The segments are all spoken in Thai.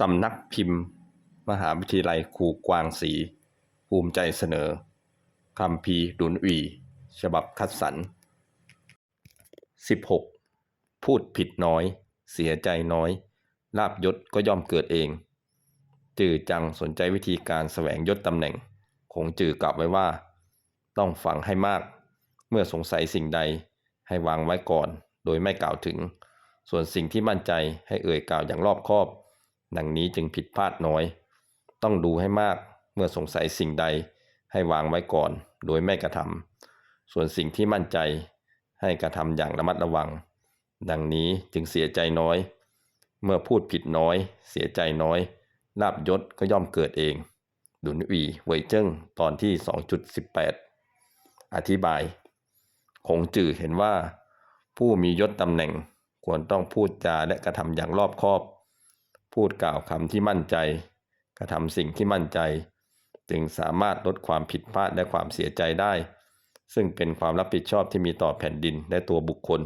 สำนักพิมพ์ มหาวิทยาลัยครูกวางศรีภูมิใจเสนอคำพีดุนอีฉบับคัดสรร 16. พูดผิดน้อย เสียใจน้อย ลาบยศก็ย่อมเกิดเอง จือจังสนใจวิธีการแสวงยศตำแหน่ง คงจือกลับไว้ว่า ต้องฟังให้มาก เมื่อสงสัยสิ่งใดให้วางไว้ก่อน โดยไม่กล่าวถึง ส่วนสิ่งที่มั่นใจให้เอ่ยกล่าวอย่างรอบคอบ ดังนี้จึงผิดพลาดน้อย ต้องดูให้มากเมื่อสงสัยสิ่งใดให้วางไว้ก่อน โดยไม่กระทำส่วนสิ่งที่มั่นใจให้กระทำอย่างระมัดระวัง ดังนี้จึงเสียใจน้อย เมื่อพูดผิดน้อย เสียใจน้อยลาบยศก็ย่อมเกิดเอง ดุนอีเวยเจิ้งตอนที่ 2.18 อธิบาย คงจื่อเห็นว่า ผู้มียศตำแหน่งควรต้องพูดจาและกระทำอย่างรอบคอบ พูดกล่าวคำที่มั่นใจ กระทำสิ่งที่มั่นใจ จึงสามารถลดความผิดพลาดและความเสียใจได้ ซึ่งเป็นความรับผิดชอบที่มีต่อแผ่นดินและตัวบุคคล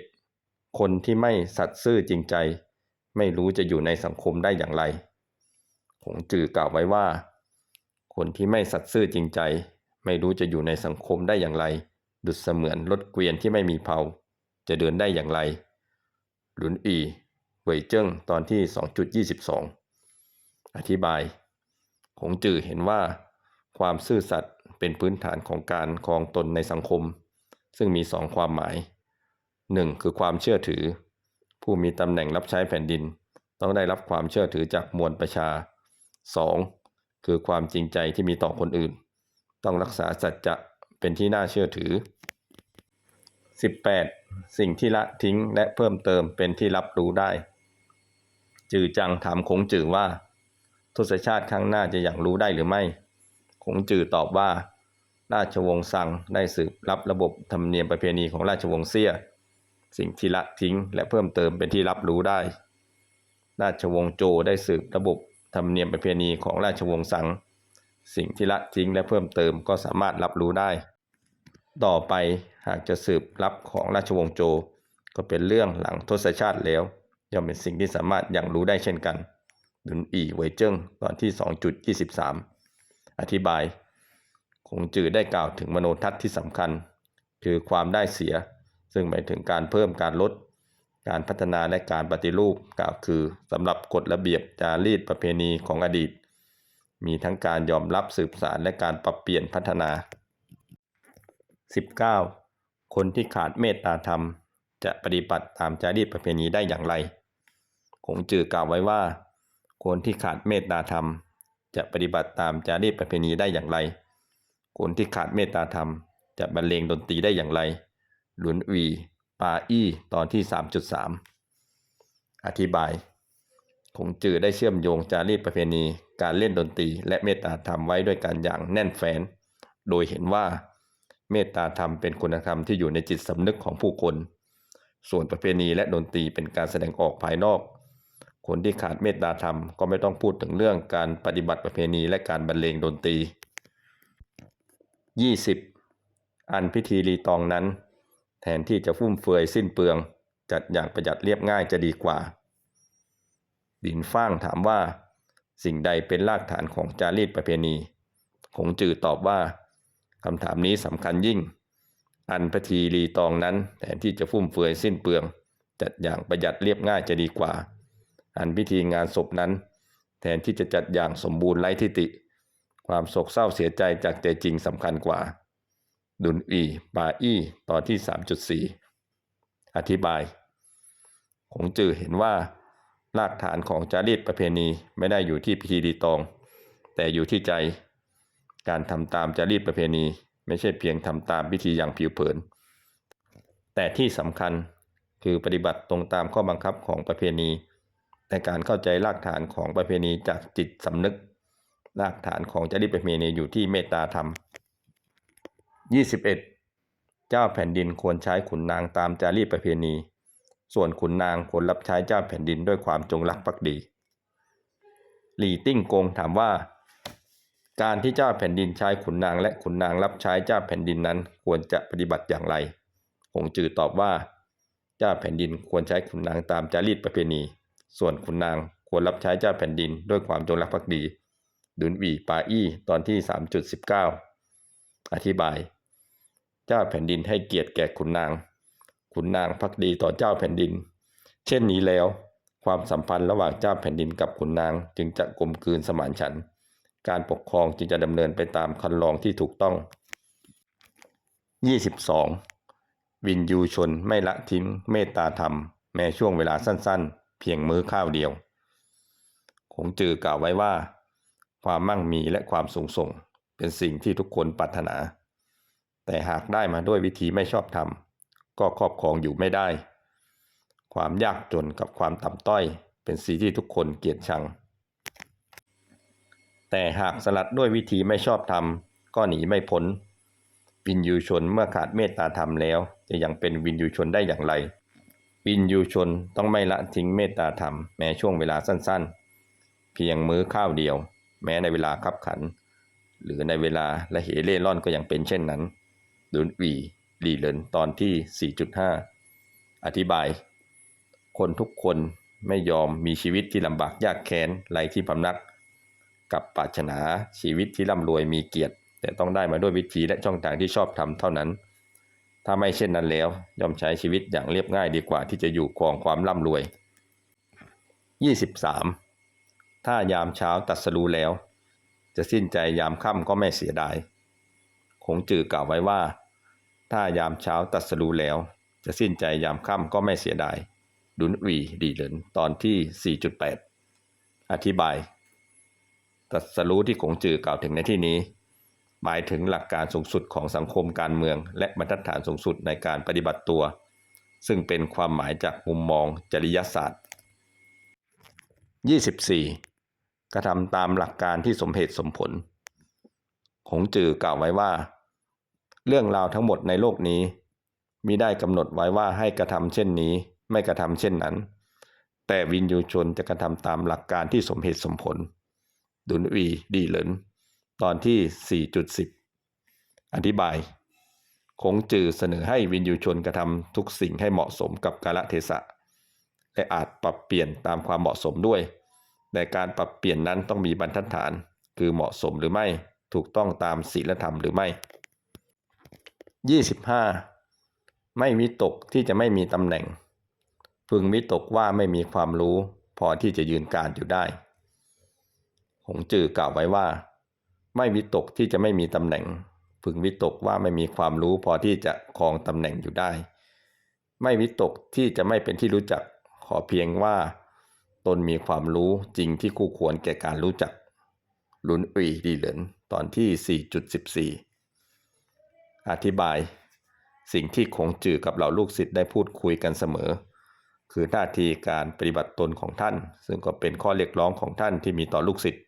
17. คนที่ไม่สัตย์ซื่อจริงใจ ไม่รู้จะอยู่ในสังคมได้อย่างไรคงจือกล่าวไว้ว่า คนที่ไม่สัตย์ซื่อจริงใจ ไม่รู้จะอยู่ในสังคมได้อย่างไร ดุดเสมือนรถเกวียนที่ไม่มีเพาจะเดินได้อย่างไร หลุนอี เว่ยเจิ้งตอนที่ 2.22 อธิบายคงจือเห็นว่า ความซื่อสัตย์เป็นพื้นฐานของการครองตนในสังคม ซึ่งมีสองความหมาย 1. คือความเชื่อถือ ผู้มีตำแหน่งรับใช้แผ่นดิน ต้องได้รับความเชื่อถือจากมวลประชา 2. คือความจริงใจที่มีต่อคนอื่น ต้องรักษาสัจจะเป็นที่น่าเชื่อถือ 18. สิ่งที่ละทิ้งและเพิ่มเติมเป็นที่รับรู้ได้ จือจังถามคงจือว่า ทศชาติข้างหน้าจะอย่างรู้ได้หรือไม่ คงจือตอบว่า ราชวงศ์ซังได้สืบรับระบบธรรมเนียมประเพณีของราชวงศ์เซี่ย สิ่งที่ละทิ้งและเพิ่มเติมเป็นที่รับรู้ได้ ราชวงศ์โจได้สืบระบบธรรมเนียมประเพณีของราชวงศ์ซัง สิ่งที่ละทิ้งและเพิ่มเติมก็สามารถรับรู้ได้ ต่อไปหากจะสืบรับของราชวงศ์โจ ก็เป็นเรื่องหลังทศชาติแล้ว ย่อมเป็นสิ่งที่สามารถย่างรู้ได้เช่นกัน ดุนอีเวยเจิ้งตอนที่ 2.23 อธิบาย คงจือได้กล่าวถึงมโนทัศน์ที่สำคัญ คือความได้เสีย ซึ่งหมายถึงการเพิ่มการลด การพัฒนาและการปฏิรูปกล่าวคือสำหรับกฎระเบียบจารีตประเพณีของอดีต มีทั้งการยอมรับสืบสารและการปรับเปลี่ยนพัฒนา 19. คนที่ขาดเมตตาธรรม จะปฏิบัติตามจารีตประเพณีได้อย่างไรคงจือกล่าวไว้ว่า คนที่ขาดเมตตาธรรม จะปฏิบัติตามจารีตประเพณีได้อย่างไร คนที่ขาดเมตตาธรรม จะบรรเลงดนตรีได้อย่างไร หลุนอีปาอี้ตอนที่ 3.3 อธิบายคงจือได้เชื่อมโยงจารีตประเพณี การเล่นดนตรี และเมตตาธรรมไว้ด้วยกันอย่างแน่นแฟ้นโดยเห็นว่า เมตตาธรรมเป็นคุณธรรมที่อยู่ในจิตสำนึกของผู้คน ส่วนประเพณีและดนตรีเป็นการแสดงออกภายนอก คนที่ขาดเมตตาธรรมก็ไม่ต้องพูดถึงเรื่องการปฏิบัติประเพณีและการบรรเลงดนตรี 20. อันพิธีรีตองนั้น แทนที่จะฟุ่มเฟือยสิ้นเปลือง จัดอย่างประหยัดเรียบง่ายจะดีกว่าดินฟ้างถามว่า สิ่งใดเป็นรากฐานของจารีตประเพณีคงจือตอบว่าคำถามนี้สำคัญยิ่ง อันพิธีรีตองนั้นแทนที่จะฟุ่มเฟือยสิ้นเปลือง จัดอย่างประหยัดเรียบง่ายจะดีกว่า อันพิธีงานศพนั้น แทนที่จะจัดอย่างสมบูรณ์ไร้ทิฏฐิความโศกเศร้าเสียใจจากใจจริงสำคัญกว่า ดุนอีปาอี้ตอนที่ 3.4 อธิบาย คงจือเห็นว่ารากฐานของจารีตประเพณีไม่ได้อยู่ที่พิธีรีตอง แต่อยู่ที่ใจ การทำตามจารีตประเพณี ไม่ใช่เพียงทำตามพิธีอย่างผิวเผิน แต่ที่สำคัญคือปฏิบัติตรงตามข้อบังคับของประเพณีในการเข้าใจรากฐานของประเพณีจากจิตสำนึก รากฐานของจารีตประเพณีอยู่ที่เมตตาธรรม 21. เจ้าแผ่นดินควรใช้ขุนนางตามจารีตประเพณี ส่วนขุนนางควรรับใช้เจ้าแผ่นดินด้วยความจงรักภักดี หลี่ติ้งกงถามว่า การที่เจ้าแผ่นดินใช้ขุนนางและขุนนางรับใช้เจ้าแผ่นดินนั้นควรจะปฏิบัติอย่างไรคงจือตอบว่า เจ้าแผ่นดินควรใช้ขุนนางตามจารีตประเพณี ส่วนขุนนางควรรับใช้เจ้าแผ่นดินด้วยความจงรักภักดี ดุนวีปาอี้ตอนที่ 3.19 อธิบาย เจ้าแผ่นดินให้เกียรติแก่ขุนนาง ขุนนางภักดีต่อเจ้าแผ่นดิน เช่นนี้แล้ว ความสัมพันธ์ระหว่างเจ้าแผ่นดินกับขุนนางจึงจะกลมกลืนสมานฉันท์ การปกครองจึงจะดำเนินไปตามคันลองที่ถูกต้อง 22. วินยูชนไม่ละทิ้งเมตตาธรรม แม้ช่วงเวลาสั้นๆ เพียงมื้อข้าวเดียว คงจือกล่าวไว้ว่า ความมั่งมีและความสูงส่ง เป็นสิ่งที่ทุกคนปรารถนา แต่หากได้มาด้วยวิธีไม่ชอบธรรม ก็ครอบครองอยู่ไม่ได้ ความยากจนกับความต่ำต้อย เป็นสิ่งที่ทุกคนเกลียดชัง แต่หากสลัดด้วยวิธีไม่ชอบธรรมก็หนีไม่พ้น วินยูชนเมื่อขาดเมตตาธรรมแล้ว จะยังเป็นวินยูชนได้อย่างไร วินยูชนต้องไม่ละทิ้งเมตตาธรรมแม้ช่วงเวลาสั้นๆ เพียงมื้อข้าวเดียว แม้ในเวลาคับขัน หรือในเวลาละเหเล่ร่อนก็ยังเป็นเช่นนั้นดุนวีลีเลนตอนที่ 4.5 อธิบาย คนทุกคนไม่ยอมมีชีวิตที่ลำบากยากแค้นไรที่พำนัก กับปรารถนาชีวิตที่ร่ำรวยมีเกียรติ แต่ต้องได้มาด้วยวิธีและช่องทางที่ชอบทำเท่านั้น ถ้าไม่เช่นนั้นแล้วย่อมใช้ชีวิตอย่างเรียบง่ายดีกว่าที่จะอยู่ครองความร่ำรวย 23. ถ้ายามเช้าตัดสรู้แล้ว จะสิ้นใจยามค่ำก็ไม่เสียดายคงจือกล่าวไว้ว่า ถ้ายามเช้าตัดสรู้แล้ว จะสิ้นใจยามค่ำก็ไม่เสียดายดุนวีดีเหลินตอนที่ 4.8 อธิบาย ตรัสรู้ที่คงจือกล่าวถึงในที่นี้ หมายถึงหลักการสูงสุดของสังคมการเมือง และบรรทัดฐานสูงสุดในการปฏิบัติตัว ซึ่งเป็นความหมายจากมุมมองจริยศาสตร์ 24. กระทำตามหลักการที่สมเหตุสมผลคงจือกล่าวไว้ว่า เรื่องราวทั้งหมดในโลกนี้มิได้กำหนดไว้ว่าให้กระทำเช่นนี้ ไม่กระทำเช่นนั้น แต่วินยูชนจะกระทำตามหลักการที่สมเหตุสมผล ดุนวีดีเหลินตอนที่ 4.10 อธิบาย คงจือเสนอให้วินยูชนกระทำทุกสิ่งให้เหมาะสมกับกาลเทศะ และอาจปรับเปลี่ยนตามความเหมาะสมด้วย แต่การปรับเปลี่ยนนั้นต้องมีบรรทัดฐาน คือเหมาะสมหรือไม่ ถูกต้องตามศีลธรรมหรือไม่ 25. ไม่วิตกที่จะไม่มีตำแหน่ง พึงวิตกว่าไม่มีความรู้ พอที่จะยืนการอยู่ได้ หงจื่อกล่าวไว้ว่า ไม่วิตกที่จะไม่มีตำแหน่ง พึงวิตกว่าไม่มีความรู้พอที่จะครองตำแหน่งอยู่ได้ ไม่วิตกที่จะไม่เป็นที่รู้จัก ขอเพียงว่า ตนมีความรู้จริงที่คู่ควรแก่การรู้จัก ลุนอุยดีเหลินตอนที่ 4.14 อธิบาย สิ่งที่คงจื่อกับเหล่าลูกศิษย์ได้พูดคุยกันเสมอคือหน้าที่การปฏิบัติตนของท่าน ซึ่งก็เป็นข้อเรียกร้องของท่านที่มีต่อลูกศิษย์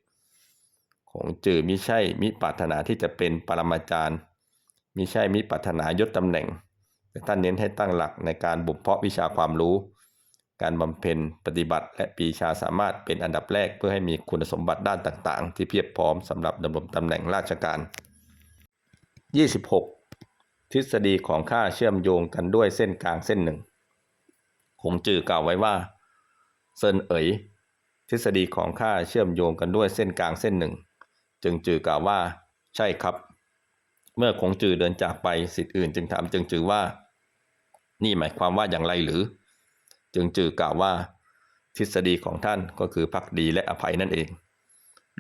คงจือมิใช่มิปรารถนาที่จะเป็นปรมาจารย์มิใช่มิปรารถนายศตำแหน่ง แต่ท่านเน้นให้ตั้งหลักในการบ่มเพาะวิชาความรู้ การบำเพ็ญปฏิบัติ และปีชาสามารถเป็นอันดับแรกเพื่อให้มีคุณสมบัติด้านต่างๆ ที่เพียบพร้อมสำหรับดำรงตำแหน่งราชการ 26. ทฤษฎีของข้าเชื่อมโยงกันด้วยเส้นกลางเส้นหนึ่งคงจือกล่าวไว้ว่าเซินเอ๋ยทฤษฎีของข้าเชื่อมโยงกันด้วยเส้นกลางเส้นหนึ่ง จึงจือกล่าวว่าใช่ครับ เมื่อคงจือเดินจากไปสิทธิ์อื่น จึงถามจึงจือว่า นี่หมายความว่าอย่างไรหรือ จึงจือกล่าวว่า ทฤษฎีของท่านก็คือพักดีและอภัยนั่นเอง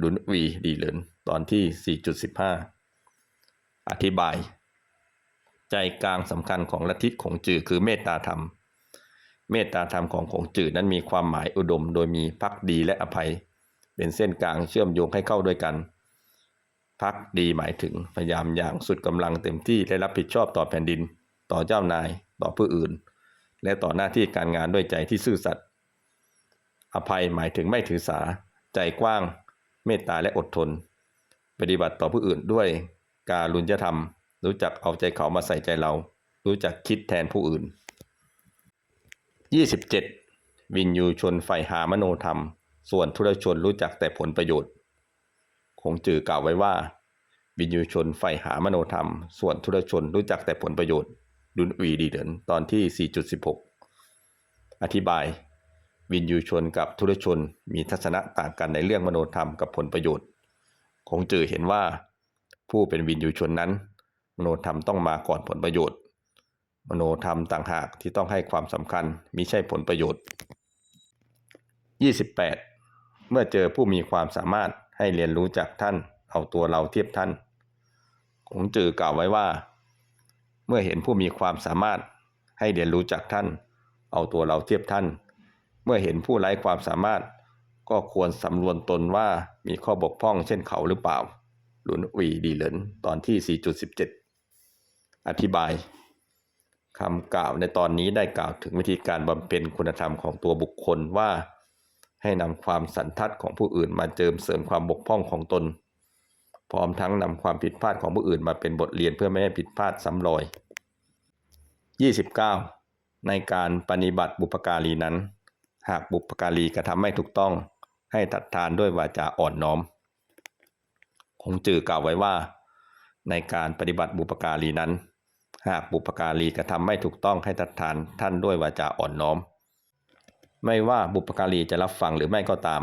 ลุนวีดีเหลินตอนที่ 4.15 อธิบาย ใจกลางสำคัญของลัทธิของจือคือเมตตาธรรม เมตตาธรรมของของจือนั้นมีความหมายอุดม โดยมีพักดีและอภัย เป็นเส้นกลางเชื่อมโยงให้เข้าด้วยกัน พักดีหมายถึงพยายามอย่างสุดกำลังเต็มที่และรับผิดชอบต่อแผ่นดิน ต่อเจ้านายต่อผู้อื่น และต่อหน้าที่การงานด้วยใจที่ซื่อสัตย์อภัยหมายถึงไม่ถือสา ใจกว้าง เมตตาและอดทน ปฏิบัติต่อผู้อื่นด้วยการุญยธรรม รู้จักเอาใจเขามาใส่ใจเรา รู้จักคิดแทนผู้อื่น 27. วินยูชนใฝ่หามโนธรรม ส่วนทุรชนรู้จักแต่ผลประโยชน์ งจือกล่าวไว้ว่า วินยูชนใฝ่หามโนธรรม ส่วนทุรชนรู้จักแต่ผลประโยชน์ ดุนวีดีเดินตอนที่ 4.16 อธิบาย วินยูชนกับทุรชนมีทัศนะต่างกันในเรื่องมโนธรรมกับผลประโยชน์คงจือเห็นว่า ผู้เป็นวินยูชนนั้น มโนธรรมต้องมาก่อนผลประโยชน์ มโนธรรมต่างหากที่ต้องให้ความสำคัญมิใช่ผลประโยชน์ 28 เมื่อเจอผู้มีความสามารถ ให้เรียนรู้จากท่าน เอาตัวเราเทียบท่านคงจือกล่าวไว้ว่า เมื่อเห็นผู้มีความสามารถให้เรียนรู้จากท่าน เอาตัวเราเทียบท่าน เมื่อเห็นผู้ไร้ความสามารถ ก็ควรสำรวจตนว่ามีข้อบกพร่องเช่นเขาหรือเปล่าหลุนอุยดีเหลินตอนที่ 4.17 อธิบายคำกล่าวในตอนนี้ได้กล่าวถึงวิธีการบำเพ็ญคุณธรรมของตัวบุคคลว่า ให้นำความสันทัดของผู้อื่นมาเจิมเสริมความบกพร่องของตน พร้อมทั้งนำความผิดพลาดของผู้อื่นมาเป็นบทเรียนเพื่อไม่ให้ผิดพลาดซ้ำรอย 29. ในการปฏิบัติบุพการีนั้น หากบุพการีกระทำไม่ถูกต้อง ให้ตัดทานด้วยวาจาอ่อนน้อม คงจือกล่าวไว้ว่า ในการปฏิบัติบุพการีนั้น หากบุพการีกระทำไม่ถูกต้องให้ตัดทานท่านด้วยวาจาอ่อนน้อม ไม่ว่าบุพการีจะรับฟังหรือไม่ก็ตาม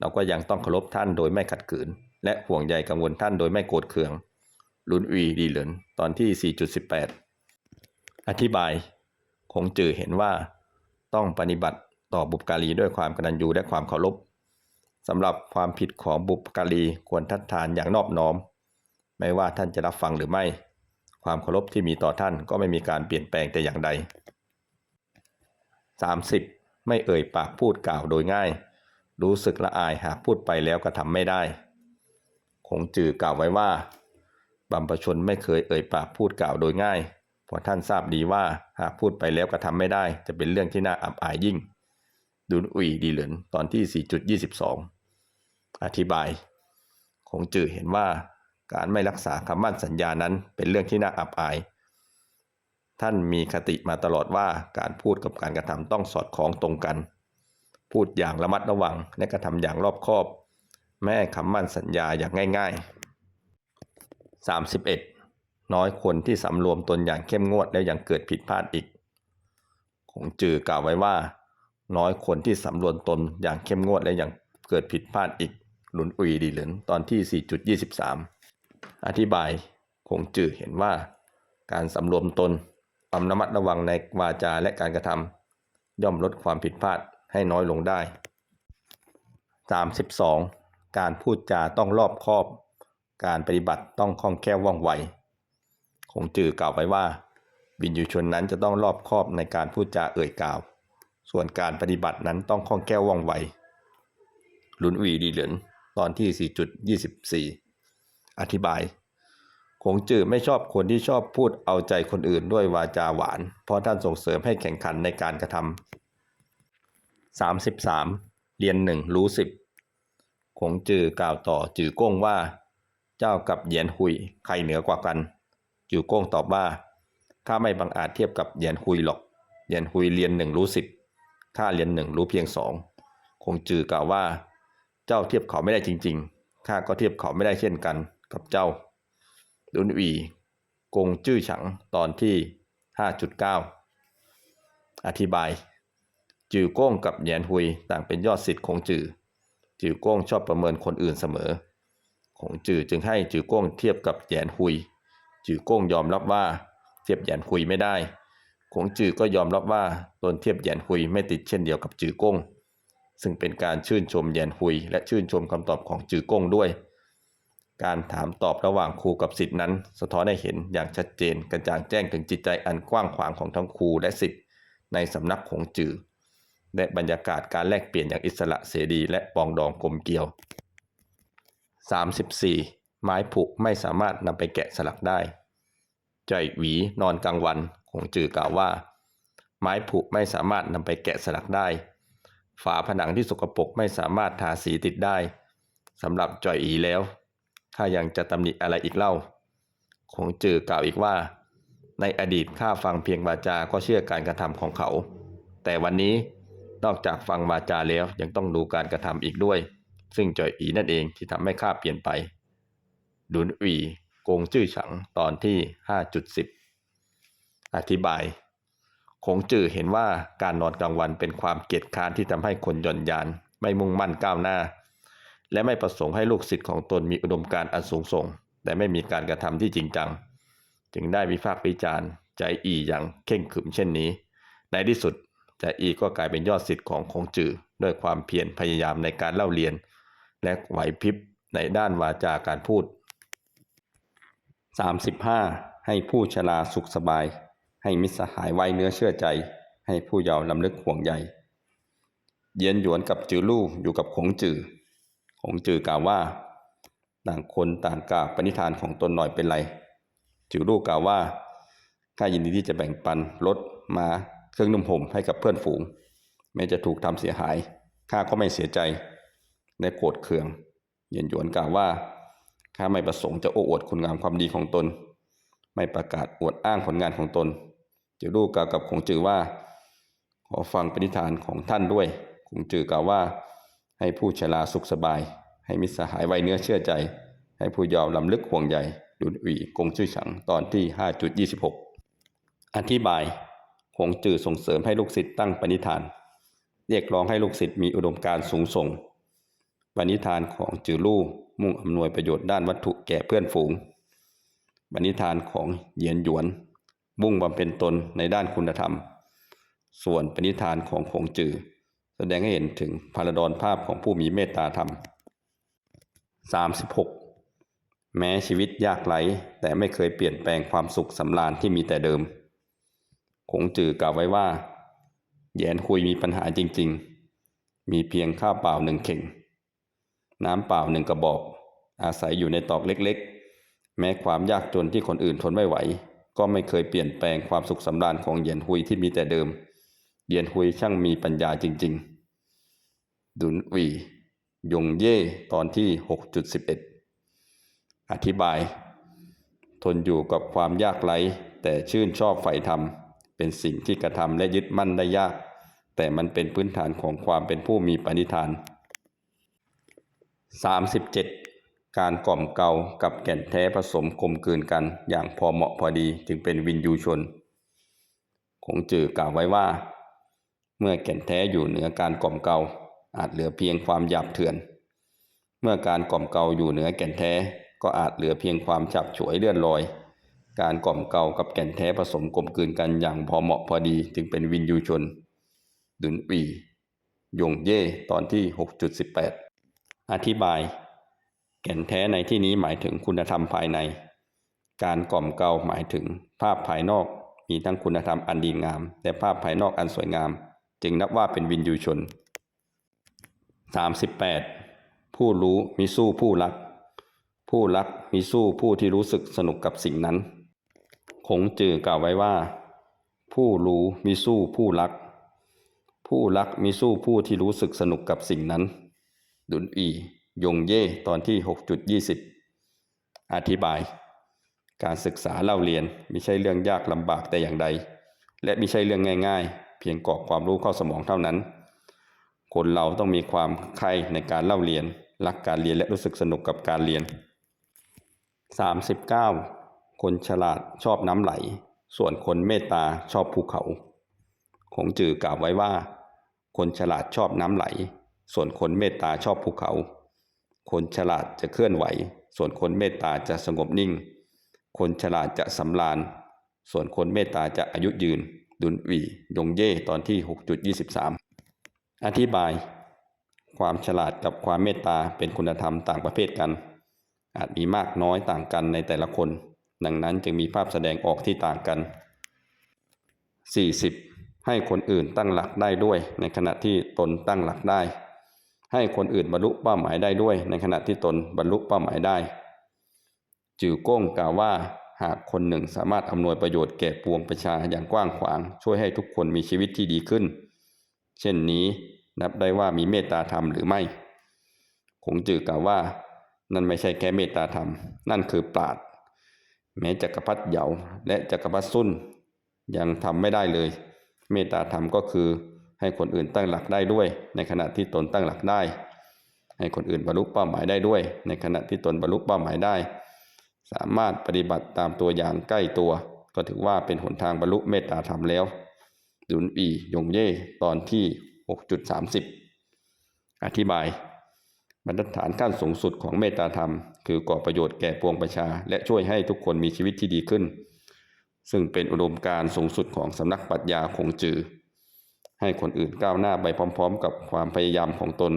เราก็ยังต้องเคารพท่านโดยไม่ขัดขืน และห่วงใยกังวลท่านโดยไม่โกรธเคืองลุนอุยดีเหลินตอนที่ 4.18 อธิบาย คงจือเห็นว่า ต้องปฏิบัติต่อบุพการีด้วยความกตัญญูและความเคารพสำหรับความผิดของบุพการีควรทัดทานอย่างนอบน้อม ไม่ว่าท่านจะรับฟังหรือไม่ ความเคารพที่มีต่อท่านก็ไม่มีการเปลี่ยนแปลงแต่อย่างใด 30. ไม่เอ่ยปากพูดกล่าวโดยง่าย รู้สึกละอายหากพูดไปแล้วก็ทำไม่ได้คงจือกล่าวไว้ว่าบัมพชนไม่เคยเอ่ยปากพูดกล่าวโดยง่ายเพราะท่านทราบดีว่าหากพูดไปแล้วก็ทำไม่ได้ จะเป็นเรื่องที่น่าอับอายยิ่ง ดุนอุยดีเหลินตอนที่ 4.22 อธิบายคงจือเห็นว่าการไม่รักษาคำมั่นสัญญานั้นเป็นเรื่องที่น่าอับอาย ท่านมีคติมาตลอดว่าการพูดกับการกระทำต้องสอดคล้องตรงกัน พูดอย่างระมัดระวังและกระทำอย่างรอบคอบ แม่คำมั่นสัญญาอย่างง่ายๆ 31. น้อยคนที่สำรวมตนอย่างเข้มงวดแล้วยังเกิดผิดพลาดอีก คงจือกล่าวไว้ว่า น้อยคนที่สำรวมตนอย่างเข้มงวดและยังเกิดผิดพลาดอีก หลุนอุยดีเหลินตอนที่ 4.23 อธิบายคงจือเห็นว่า การสำรวมตน ความระมัดระวังในวาจาและการกระทำย่อมลดความผิดพลาดให้น้อยลงได้ 32. การพูดจาต้องรอบคอบ การปฏิบัติต้องคล่องแคล่วว่องไวคงจือกล่าวไว้ว่าวินยูชนนั้นจะต้องรอบคอบในการพูดจาเอ่ยกล่าว ส่วนการปฏิบัตินั้นต้องคล่องแคล่วว่องไวลุนอุยดีเหลินตอนที่ 4.24 อธิบาย คงจือไม่ชอบคนที่ชอบพูดเอาใจคนอื่นด้วยวาจาหวาน เพราะท่านส่งเสริมให้แข่งขันในการกระทำ 33. เรียนหนึ่งรู้สิบคงจือกล่าวต่อจือก้งว่า เจ้ากับเหยียนหุยใครเหนือกว่ากัน จือก้งตอบว่าข้าไม่บังอาจเทียบกับเหยียนหุยหรอกเหยียนหุยเรียนหนึ่งรู้สิบข้าเรียนหนึ่งรู้เพียงสองคงจือกล่าวว่า เจ้าเทียบเขาไม่ได้จริง ๆข้าก็เทียบเขาไม่ได้เช่นกันกับเจ้า ดุนอีกงจื้อฉังตอนที่ 5.9 อธิบาย จือโก้งกับเหยียนหุยต่างเป็นยอดสิทธิ์ของจือ จือโก้งชอบประเมินคนอื่นเสมอ ของจือจึงให้จือโก้งเทียบกับเหยียนหุย จือโก้งยอมรับว่าเทียบเหยียนหุยไม่ได้ของจือก็ยอมรับว่าตนเทียบเหยียนหุยไม่ติดเช่นเดียวกับจือโก้งซึ่งเป็นการชื่นชมเหยียนหุยและชื่นชมคำตอบของจือโก้งด้วย การถามตอบระหว่างครูกับศิษย์นั้น สะท้อนให้เห็นอย่างชัดเจนกระจ่างแจ้งถึงจิตใจอันกว้างขวางของทั้งครูและศิษย์ในสำนักของจือและบรรยากาศการแลกเปลี่ยนอย่างอิสระเสรีและปองดองกลมเกลียว 34. ไม้ผุไม่สามารถนำไปแกะสลักได้จอยหวีนอนกลางวันคงจือกล่าวว่า ไม้ผุไม่สามารถนำไปแกะสลักได้ ฝาผนังที่สกปรกไม่สามารถทาสีติดได้สำหรับจ่อยอีแล้ว ข้ายังจะตำหนิอะไรอีกเล่า คงจือกล่าวอีกว่า ในอดีตข้าฟังเพียงวาจาก็เชื่อการกระทำของเขา แต่วันนี้นอกจากฟังวาจาแล้วยังต้องดูการกระทำอีกด้วย ซึ่งจ่อยอีนั่นเองที่ทำให้ข้าเปลี่ยนไป ดุนอีโกงจื้อฉังตอนที่ 5.10 อธิบายคงจือเห็นว่าการนอนกลางวันเป็นความเกียจค้านที่ทำให้คนหย่อนยาน ไม่มุ่งมั่นก้าวหน้า และไม่ประสงค์ให้ลูกศิษย์ของตนมีอุดมการณ์อันสูงส่ง แต่ไม่มีการกระทำที่จริงจัง จึงได้วิพากษ์วิจารณ์ ใจอีอย่างเข่งขึมเช่นนี้ ในที่สุดใจอีก็กลายเป็นยอดศิษย์ของคงจือด้วยความเพียรพยายามในการเล่าเรียน และไหวพริบในด้านวาจาการพูด 35. ให้ผู้ชราสุขสบาย ให้มิตรสหายไว้เนื้อเชื่อใจ ให้ผู้เยาว์ลำลึกห่วงใยเยียนหยวนกับจือลู่อยู่กับขงจือ ขงจือกล่าวว่า ต่างคนต่างกล่าวปณิธานของตนหน่อยเป็นไร จือลู่กล่าวว่าข้ายินดีที่จะแบ่งปันรถมาเครื่องนุ่มห่มให้กับเพื่อนฝูง แม้จะถูกทำเสียหายข้าก็ไม่เสียใจและโกรธเคือง เยียนหยวนกล่าวว่าข้าไม่ประสงค์จะโอ้อวดคุณงามความดีของตน ไม่ประกาศอวดอ้างผลงานของตนจือลู่กล่าวกับคงจือว่า ขอฟังปณิธานของท่านด้วยคงจือกล่าวว่า ให้ผู้ชราสุขสบาย ให้มิตรสหายไวเนื้อเชื่อใจ ให้ผู้เยาว์ลำลึกห่วงใยดุนอีกงชื่อฉังตอนที่ 5.26 อธิบายคงจือส่งเสริมให้ลูกศิษย์ตั้งปณิธาน เรียกร้องให้ลูกศิษย์มีอุดมการณ์สูงส่ง ปณิธานของจือลู่มุ่งอำนวยประโยชน์ด้านวัตถุแก่เพื่อนฝูง ปณิธานของเยียนหยวน มุ่งบำเพ็ญตนในด้านคุณธรรม ส่วนปณิธานของคงจือ แสดงให้เห็นถึงพาราดอนภาพของผู้มีเมตตาธรรม 36. แม้ชีวิตยากไร้แต่ไม่เคยเปลี่ยนแปลงความสุขสำราญที่มีแต่เดิมคงจือกล่าวไว้ว่าแยนคุยมีปัญหาจริง ๆ มีเพียงข้าวเปล่าหนึ่งเข่ง น้ำเปล่าหนึ่งกระบอก อาศัยอยู่ในตอกเล็กๆ แม้ความยากจนที่คนอื่นทนไม่ไหว ก็ไม่เคยเปลี่ยนแปลงความสุขสำราญของเหยียนหุยที่มีแต่เดิม เหยียนหุยช่างมีปัญญาจริง ๆ ดุนวียงเย่ตอนที่ 6.11 อธิบาย ทนอยู่กับความยากไร้แต่ชื่นชอบใฝ่ธรรม เป็นสิ่งที่กระทำและยึดมั่นได้ยาก แต่มันเป็นพื้นฐานของความเป็นผู้มีปณิธาน 37. การกล่อมเกลากับแก่นแท้ผสมกลมกลืนกันอย่างพอเหมาะพอดีจึงเป็นวินยูชน คงจือกล่าวไว้ว่า เมื่อแก่นแท้อยู่เหนือการกล่อมเกลาอาจเหลือเพียงความหยาบเถื่อน เมื่อการกล่อมเกลาอยู่เหนือแก่นแท้ก็อาจเหลือเพียงความฉับฉวยเลื่อนลอย การกล่อมเกลากับแก่นแท้ผสมกลมกลืนกันอย่างพอเหมาะพอดีจึงเป็นวินยูชน ดุนปียงเย่ตอนที่ 6.18 อธิบาย แก่นแท้ในที่นี้หมายถึงคุณธรรมภายใน การกล่อมเกลาหมายถึงภาพภายนอกมีทั้งคุณธรรมอันดีงาม และภาพภายนอกอันสวยงาม จึงนับว่าเป็นวินยูชน 38. ผู้รู้มีสู้ผู้รัก ผู้รักมีสู้ผู้ที่รู้สึกสนุกกับสิ่งนั้น คงจือกล่าวไว้ว่า ผู้รู้มีสู้ผู้รัก ผู้รักมีสู้ผู้ที่รู้สึกสนุกกับสิ่งนั้น ดุนอียงเย่ตอนที่ 6.20 อธิบาย การศึกษาเล่าเรียนไม่ใช่เรื่องยากลำบากแต่อย่างใด และไม่ใช่เรื่องง่าย ๆ เพียงกรอกความรู้เข้าสมองเท่านั้น คนเราต้องมีความใคร่ในการเล่าเรียน รักการเรียนและรู้สึกสนุกกับการเรียน 39. คนฉลาดชอบน้ำไหล ส่วนคนเมตตาชอบภูเขาคงจือกล่าวไว้ว่า คนฉลาดชอบน้ำไหล ส่วนคนเมตตาชอบภูเขา คนฉลาดจะเคลื่อนไหว ส่วนคนเมตตาจะสงบนิ่ง คนฉลาดจะสำราญ ส่วนคนเมตตาจะอายุยืน ดุนวียงเย่ตอนที่ 6.23 อธิบาย ความฉลาดกับความเมตตาเป็นคุณธรรมต่างประเภทกัน อาจมีมากน้อยต่างกันในแต่ละคน ดังนั้นจึงมีภาพแสดงออกที่ต่างกัน 40. ให้คนอื่นตั้งหลักได้ด้วย ในขณะที่ตนตั้งหลักได้ ให้คนอื่นบรรลุเป้าหมายได้ด้วย ในขณะที่ตนบรรลุเป้าหมายได้ จือก้งกล่าวว่า หากคนหนึ่งสามารถอำนวยประโยชน์แก่ปวงประชาอย่างกว้างขวาง ช่วยให้ทุกคนมีชีวิตที่ดีขึ้น เช่นนี้นับได้ว่ามีเมตตาธรรมหรือไม่ คงจือกล่าวว่า นั่นไม่ใช่แค่เมตตาธรรม นั่นคือปราดแม้จักรพรรดิเหยาและจักรพรรดิซุนยังทำไม่ได้เลย เมตตาธรรมก็คือ ให้คนอื่นตั้งหลักได้ด้วย ในขณะที่ตนตั้งหลักได้ ให้คนอื่นบรรลุเป้าหมายได้ด้วย ในขณะที่ตนบรรลุเป้าหมายได้ สามารถปฏิบัติตามตัวอย่างใกล้ตัว ก็ถือว่าเป็นหนทางบรรลุเมตตาธรรมแล้วดุนอียงเย่ตอนที่ 6.30 อธิบายบรรทัดฐานขั้นสูงสุดของเมตตาธรรม คือก่อประโยชน์แก่ปวงประชา และช่วยให้ทุกคนมีชีวิตที่ดีขึ้น ซึ่งเป็นอุดมการณ์สูงสุดของสำนักปรัชญาคงจือ ให้คนอื่นก้าวหน้าไปพร้อม ๆ กับความพยายามของตน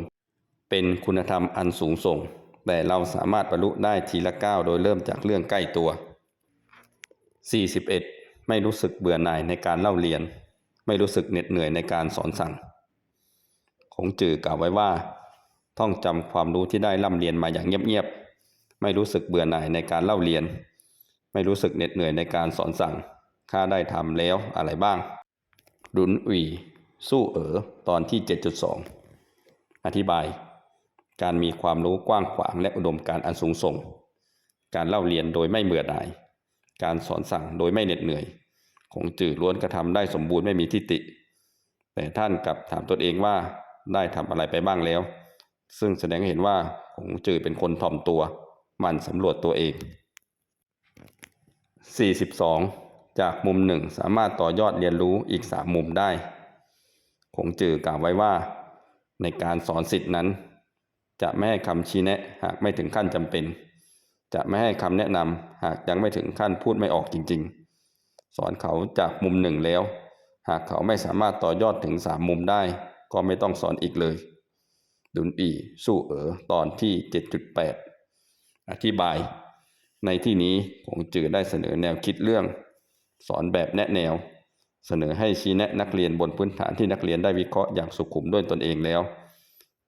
เป็นคุณธรรมอันสูงส่ง แต่เราสามารถบรรลุได้ทีละก้าวโดยเริ่มจากเรื่องใกล้ตัว 41. ไม่รู้สึกเบื่อหน่ายในการเล่าเรียน ไม่รู้สึกเหน็ดเหนื่อยในการสอนสั่งคงจือกล่าวไว้ว่า ท่องจำความรู้ที่ได้ร่ำเรียนมาอย่างเงียบๆ ไม่รู้สึกเบื่อหน่ายในการเล่าเรียน ไม่รู้สึกเหน็ดเหนื่อยในการสอนสั่ง ข้าได้ทำแล้วอะไรบ้าง ดุนอุยสู้เอ๋อตอนที่ 7.2 อธิบาย การมีความรู้กว้างขวางและอุดมการอันสูงส่ง การเล่าเรียนโดยไม่เบื่อหน่าย การสอนสั่งโดยไม่เหน็ดเหนื่อยคงจือล้วนกระทำได้สมบูรณ์ไม่มีทิฏฐิ แต่ท่านกลับถามตนเองว่าได้ทำอะไรไปบ้างแล้ว ซึ่งแสดงให้เห็นว่าคงจือเป็นคนถ่อมตัว มันสำรวจตัวเอง 42 จากมุมหนึ่งสามารถต่อยอดเรียนรู้อีกสามมุมได้คงจือกล่าวไว้ว่า ในการสอนสิทธินั้น จะไม่ให้คำชี้แนะ หากไม่ถึงขั้นจำเป็น จะไม่ให้คำแนะนำหากยังไม่ถึงขั้นพูดไม่ออกจริง ๆ สอนเขาจากมุมหนึ่งแล้ว หากเขาไม่สามารถต่อยอดถึงสามมุมได้ ก็ไม่ต้องสอนอีกเลย ดุนอีสู้เอ๋อตอนที่ 7.8 อธิบาย ในที่นี้คงจือได้เสนอแนวคิดเรื่อง สอนแบบแนะแนว เสนอให้ชี้แนะนักเรียนบนพื้นฐานที่นักเรียนได้วิเคราะห์อย่างสุขุมด้วยตนเองแล้ว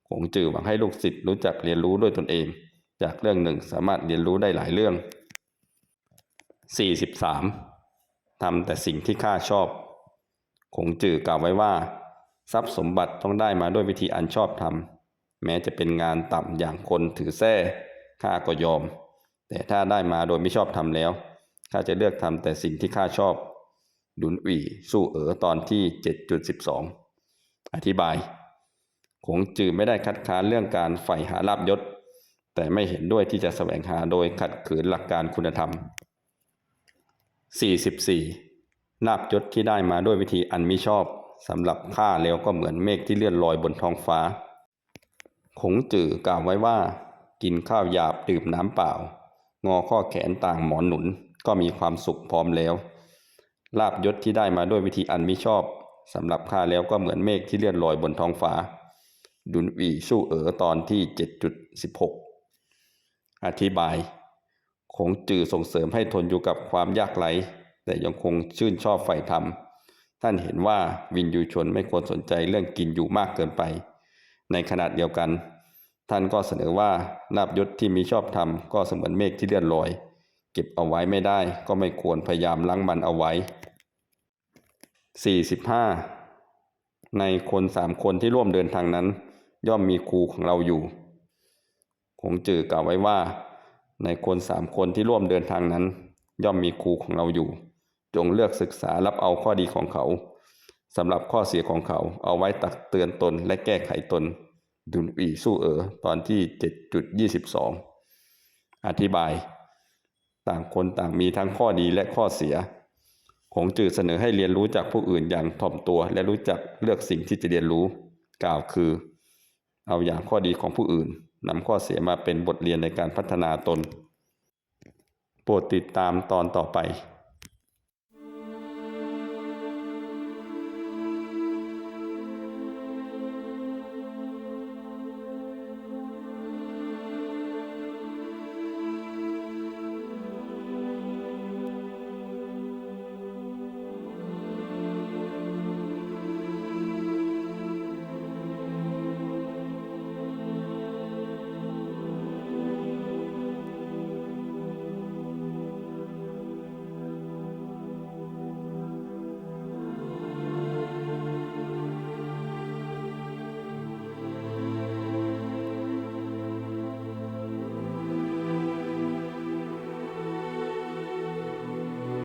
คงจือหวังให้ลูกศิษย์รู้จักเรียนรู้ด้วยตนเอง จากเรื่องหนึ่งสามารถเรียนรู้ได้หลายเรื่อง 43. ทำแต่สิ่งที่ข้าชอบคงจือกล่าวไว้ว่า ทรัพย์สมบัติต้องได้มาด้วยวิธีอันชอบธรรม แม้จะเป็นงานต่ำอย่างคนถือแส้ข้าก็ยอม แต่ถ้าได้มาโดยไม่ชอบทำแล้วข้าจะเลือกทำแต่สิ่งที่ข้าชอบดุนอีสู้เอ๋อตอนที่ 7.12 อธิบาย คงจือไม่ได้คัดค้านเรื่องการใฝ่หาลาบยศ แต่ไม่เห็นด้วยที่จะแสวงหาโดยขัดขืนหลักการคุณธรรม 44. ลาบยศที่ได้มาด้วยวิธีอันมิชอบสำหรับข้าแล้วก็เหมือนเมฆที่เลื่อนลอยบนท้องฟ้าคงจื่อกล่าวไว้ว่า กินข้าวหยาบดื่มน้ำเปล่า งอข้อแขนต่างหมอนหนุนก็มีความสุขพร้อมแล้ว ลาบยศที่ได้มาด้วยวิธีอันมิชอบสำหรับข้าแล้วก็เหมือนเมฆที่เลื่อนลอยบนท้องฟ้า ดุนวีสู้เอ๋อตอนที่ 7.16 อธิบายคงจือส่งเสริมให้ทนอยู่กับความยากไร้แต่ยังคงชื่นชอบใฝ่ธรรม ท่านเห็นว่าวินยูชนไม่ควรสนใจเรื่องกินอยู่มากเกินไป ในขณะเดียวกัน ท่านก็เสนอว่าลาบยศที่มีชอบธรรมก็เสมือนเมฆที่เลื่อนลอยเก็บเอาไว้ไม่ได้ก็ไม่ควรพยายามล้างมันเอาไว้ 45 ในคนสามคนที่ร่วมเดินทางนั้น ย่อมมีครูของเราอยู่คงจือกล่าวไว้ว่า ในคนสามคนที่ร่วมเดินทางนั้น ย่อมมีครูของเราอยู่ จงเลือกศึกษารับเอาข้อดีของเขาสำหรับข้อเสียของเขาเอาไว้ตักเตือนตนและแก้ไขตน ดุนอีสู้เอ๋อตอนที่ 7.22 อธิบาย ต่างคนต่างมีทั้งข้อดีและข้อเสียคงจือเสนอให้เรียนรู้จากผู้อื่นอย่างถ่อมตัว และรู้จักเลือกสิ่งที่จะเรียนรู้ กล่าวคือ เอาอย่างข้อดีของผู้อื่นนำข้อเสียมาเป็นบทเรียนในการพัฒนาตน โปรดติดตามตอนต่อไป